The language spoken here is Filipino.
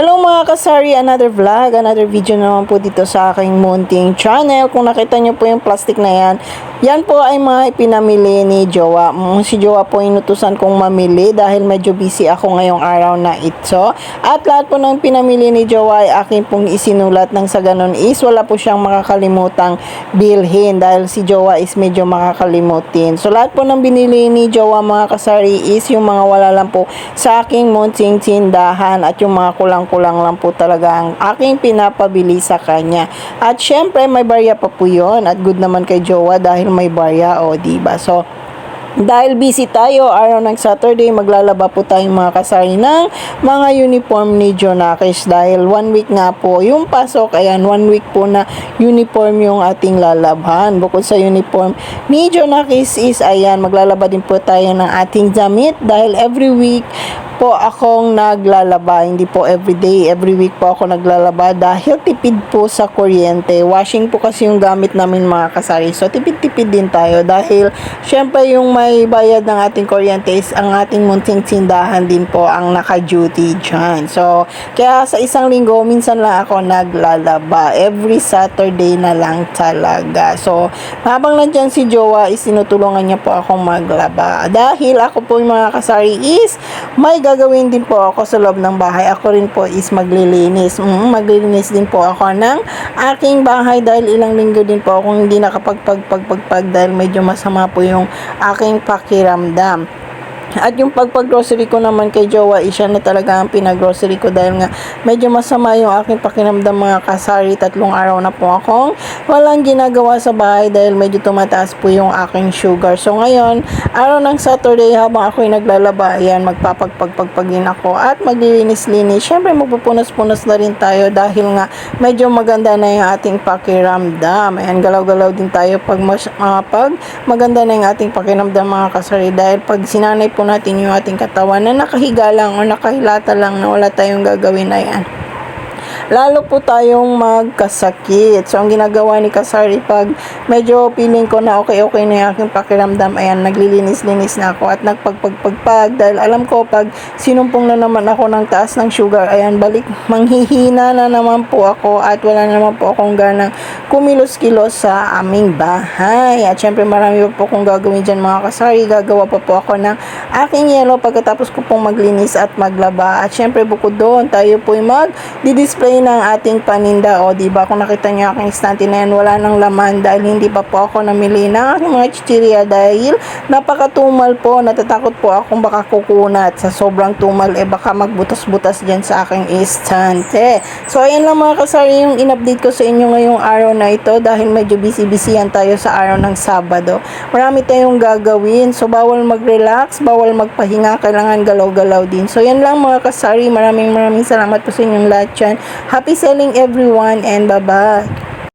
Hello mga kasari, another vlog, another video naman po dito sa aking munting channel. Kung nakita nyo po yung plastic na yan, yan po ay mga ipinamili ni Jowa. Mm, Si Jowa po inutusan kong mamili dahil medyo busy ako ngayong araw na ito. At lahat po ng pinamili ni Jowa ay akin pong isinulat ng sa ganun is wala po siyang makakalimutang bilhin dahil si Jowa is medyo makakalimutin. So lahat po ng binili ni Jowa mga kasari is yung mga wala lang po sa aking munting tindahan at yung mga kulang-kulang lang po talaga ang aking pinapabili sa kanya. At syempre may barya pa po yun at good naman kay Jowa dahil may barya o diba. So dahil busy tayo, araw ng Saturday, maglalaba po tayong mga kasari ng mga uniform ni Jonakis dahil one week nga po yung pasok, ayan, one week po na uniform yung ating lalabhan. Bukod sa uniform ni Jonakis is, ayan, maglalaba din po tayo ng ating damit dahil every week po akong naglalaba, hindi po everyday, every week po ako naglalaba dahil tipid po sa kuryente. Washing po kasi yung gamit namin mga kasari. So, tipid-tipid din tayo dahil syempre yung may bayad ng ating kuryente is ang ating munting tindahan din po ang naka-duty dyan. So, kaya sa isang linggo, minsan lang ako naglalaba. Every Saturday na lang talaga. So, habang nandyan si Jowa, is tinutulungan niya po akong maglaba. Dahil ako po yung mga kasari is may gagawin din po ako sa loob ng bahay. Ako rin po is maglilinis. Mm, maglilinis din po ako ng aking bahay dahil ilang linggo din po akong hindi nakapagpagpagpagpag dahil medyo masama po yung aking pakiramdam. At yung pagpag-grocery ko naman kay Jowa, isya na talaga ang pinag-grocery ko dahil nga medyo masama yung aking pakinamdam mga kasari. Tatlong araw na po akong walang ginagawa sa bahay dahil medyo tumataas po yung aking sugar. So ngayon, araw ng Saturday habang ako'y naglalaba, ayan, magpapagpagpagpagin ako at maglilinis-linis. Siyempre, magpupunas-punas na rin tayo dahil nga medyo maganda na yung ating pakiramdam. Ayan, galaw-galaw din tayo pag, mas, ah, pag maganda na yung ating pakiramdam mga kasari dahil pag sinanay po natin yung ating katawan na nakahiga lang o nakahilata lang na wala tayong gagawin na yan lalo po tayong magkasakit. So, ang ginagawa ni Kasari pag medyo feeling ko na okay-okay na yung aking pakiramdam, ayan, naglilinis-linis na ako at nagpagpagpagpag dahil alam ko pag sinumpong na naman ako ng taas ng sugar, ayan, balik, manghihina na naman po ako at wala naman po akong ganang kumilos-kilos sa aming bahay. At syempre, marami pa po akong gagawin dyan mga Kasari. Gagawa pa po ako ng aking yellow pagkatapos ko pong maglinis at maglaba. At syempre, bukod doon, tayo po mag-display ng ating paninda. O, di ba kung nakita niyo aking stante na yan, wala nang laman dahil hindi pa po ako namili ng aking mga chichirya dahil napakatumal po. Natatakot po akong baka kukunat sa sobrang tumal. Eh, baka magbutas-butas dyan sa aking istante. So, ayan lang mga kasari yung in-update ko sa inyo ngayong araw na ito dahil medyo busy-busy yan tayo sa araw ng Sabado. Marami tayong gagawin. So, bawal mag-relax, bawal magpahinga. Kailangan galaw-galaw din. So, yan lang mga kasari. Maraming maraming salamat po sa inyong lahat dyan. Happy selling everyone and bye-bye.